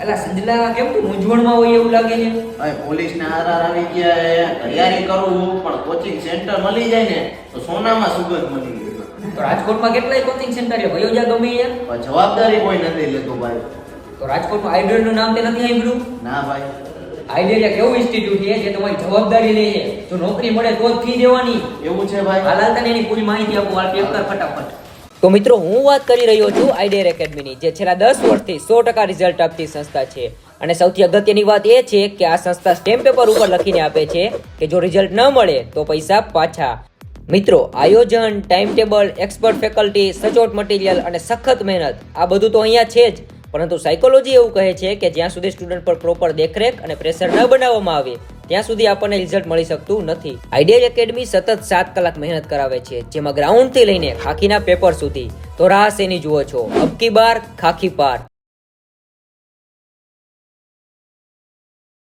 અલા સંજલા કેમ તું મૂંઝવણમાં હોય એવું લાગે છે? હવે પોલીસને આધાર આવી ગયા છે તૈયારી કરું હું પણ કોચિંગ સેન્ટર મળી જાય ને તો સોનામાં સુગંધ મળી ગઈ. તો રાજકોટમાં કેટલાય કોચિંગ સેન્ટર છે? ભયો જા ગમે યાર જવાબદારી કોઈ નથી લેતો ભાઈ. તો રાજકોટમાં આઈડિયલનું નામ તે નથી સાંભળ્યું? ના ભાઈ. આઈડિયા કેવું ઇન્સ્ટિટ્યૂટ છે જે તમારી જવાબદારી લે છે. જો નોકરી મળે તો જ ફી દેવાની. એવું છે ભાઈ. હાલ તને એની પૂરી માહિતી આપું હાલ પેપર ફટાફટ. તો મિત્રો, હું વાત કરી રહ્યો છું આઈડિયર એકેડમીની, જે છેલ્લા દસ વર્ષથી સો ટકા રિઝલ્ટ આપતી સંસ્થા છે. અને સૌથી અગત્યની વાત એ છે કે આ સંસ્થા સ્ટેમ્પ પેપર ઉપર લખીને આપે છે કે જો રિઝલ્ટ ન મળે, તો પૈસા પાછા. મિત્રો, આયોજન ટાઈમ ટેબલ એક્સપર્ટ ફેકલ્ટી સચોટ મટીરિયલ અને સખત મહેનત, આ બધું તો અહીંયા છે જ. પરંતુ સાયકોલોજી એવું કહે છે કે જ્યાં સુધી સ્ટુડન્ટ પર પ્રોપર દેખરેખ અને પ્રેશર ન બનાવવામાં આવે ત્યાં સુધી આપણને રિઝલ્ટ મળી શકતું નથી. આઈડિયલ એકેડમી સતત સાત કલાક મહેનત કરાવે છે, જેમાં ગ્રાઉન્ડથી લઈને ખાખીના પેપર સુધી. તો રાહ શેની જુઓ છો? અબકી બાર, ખાખી પાર.